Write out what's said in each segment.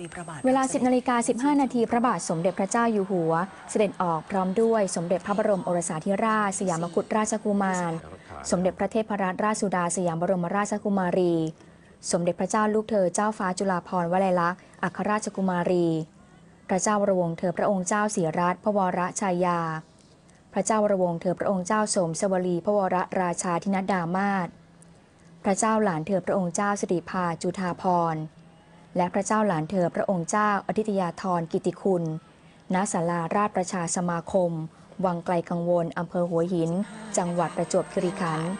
ลีพระบาท เวลา 10นาฬิกา15 นาทีพระบาทสมเด็จพระเจ้าอยู่หัว เสด็จออกพร้อมด้วยสมเด็จพระบรมโอรสาธิราช สยามกุฎราชกุมาร สมเด็จพระเทพรัตนราชสุดาสยามบรมราชกุมารี สมเด็จพระเจ้าลูกเธอเจ้าฟ้าจุฬาภรณ์วลัยลักษณ์อัครราชกุมารี พระเจ้าวรวงศ์เธอพระองค์เจ้าศรีรัตน์พระวรชายา พระเจ้าวรวงศ์เธอพระองค์เจ้าสมสวลี พระวรราชาธินดามาศพระเจ้าหลานเธอพระองค์เจ้าสิริภาจุฑาภรณ์ และพระเจ้าหลานเธอพระองค์เจ้าอธิตยาธรกิติคุณ ณศาลาราชประชาสมาคม วังไกลกังวลอำเภอหัวหิน จังหวัดประจวบคีรีขันธ์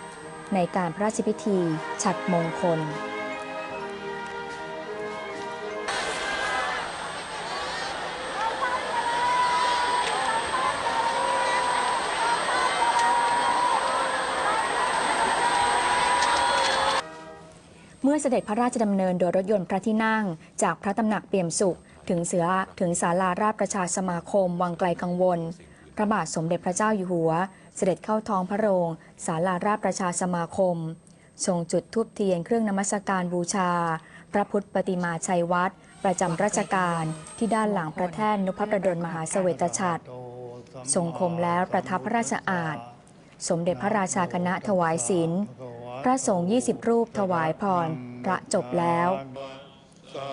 ในการพระราชพิธี ฉัดมงคล เมื่อเสด็จพระราชดำเนินโดยรถยนต์พระที่นั่ง จากพระตำหนักเปี่ยมสุข ถึงเสือถึงศาลาราชประชาสมาคม วังไกลกังวล พระบาทสมเด็จพระเจ้าอยู่หัว เสด็จเข้าท้องพระโรงศาลาราชประชาสมาคมทรงจุดทูบเทียนเครื่องนมัสการบูชา พระพุทธปฏิมาชัยวัดประจำราชการที่ด้านหลังพระแท่นนพประดลมหาเสวตฉัตรทรงคมแล้วประทับพระราชอาณสมเด็จพระราชาคณะถวายศีล พระสงฆ์20 รูปถวายพร พระจบแล้ว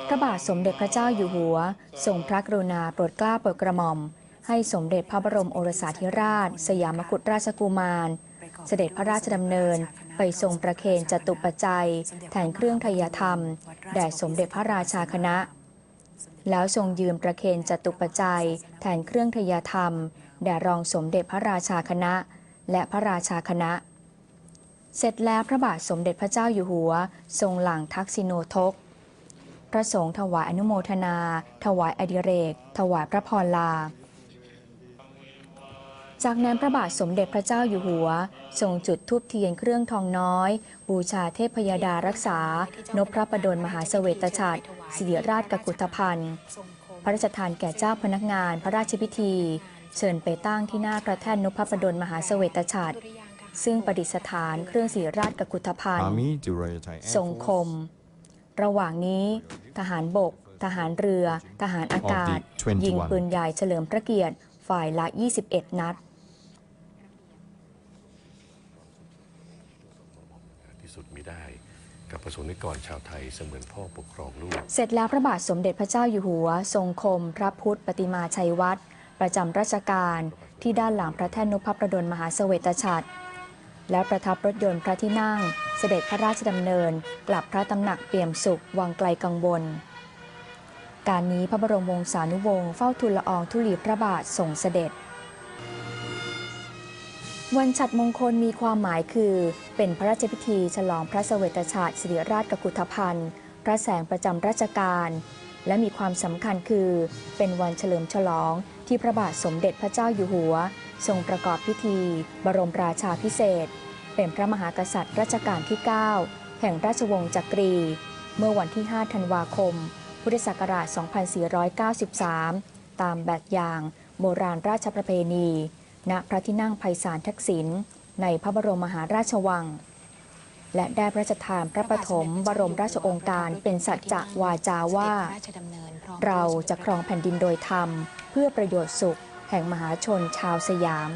พระบาทสมเด็จพระเจ้าอยู่หัวทรงพระกรุณาโปรดเกล้าโปรดกระหม่อม ให้สมเด็จพระบรมโอรสาธิราช สยามกุฎราชกุมาร เสด็จพระราชดำเนินไปทรงประเคนจตุปัจจัยแทนเครื่องทยธรรม แด่สมเด็จพระราชาคณะ แล้วทรงยืมประเคนจตุปัจจัยแทนเครื่องทยธรรม แด่รองสมเด็จพระราชาคณะ และพระราชาคณะ เสร็จแล้วพระบาทสมเด็จพระเจ้าอยู่หัว ทรงหลังทักษิโนทก พระสงฆ์ถวายอนุโมทนา ถวายอดิเรก ถวายพระพรลา จากนั้นพระบาทสมเด็จพระเจ้าอยู่หัว ทรงจุดธูปเทียนเครื่องทองน้อย บูชาเทพยดารักษา นพพระประดลมหาเสวตฉัตรสิริราชกกุฏพันธ์พระราชทานแก่เจ้าพนักงานพระราชพิธี เชิญไปตั้งที่หน้าพระแท่นนพประดลมหาเสวตฉัตร ซึ่งประดิษฐานเครื่องศิริราชกกุฏภัณฑ์ Army to Royal Thai Air ทรงค Force มระหว่างนี้ ทหารบก ทหารเรือ ทหารอากาศ Of the 21ยิงปืนใหญ่เฉลิมพระเกียรติฝ่ายละ 21 นัดที่สุดมีได้กับประสงค์นิกรชาวไทยเสมือนพ่อปกครองลูก เสร็จแล้วพระบาทสมเด็จพระเจ้าอยู่หัว ทรงคม พระพุทธปฏิมาชัยวัดประจำราชการที่ด้านหลังพระแท่นนพประดลมหาเสวตฉัตร และประทับรถยนต์พระที่นั่ง เสด็จพระราชดำเนิน กลับพระตำหนักเปี่ยมสุข วังไกลกังวล การนี้พระบรมวงศานุวงศ์เฝ้าทูลละอองธุลีพระบาทส่งเสด็จ วันฉัดมงคลมีความหมายคือ เป็นพระราชพิธีฉลองพระสเสวตฉัตรสิริราชกกุฏพันธ์พระแสงประจำราชการ และมีความสำคัญคือ เป็นวันเฉลิมฉลองที่พระบาทสมเด็จพระเจ้าอยู่หัว ทรงประกอบพิธี บรมราชาพิเศษกเป็นพระมหากษัตริย์รัชกาลที่ 9 แห่งราชวงศ์จักรี เมื่อวันที่ 5 ธันวาคม พุทธศักราช 2493 ตามแบบอย่างโบราณราชประเพณี ณ พระที่นั่งไพศาลทักษิณ ในพระบรมมหาราชวัง และได้พระราชทานพระปฐมบรมราชโองการเป็นสัจจะวาจาว่า เราจะครองแผ่นดินโดยธรรม เพื่อประโยชน์สุข แห่งมหาชนชาวสยาม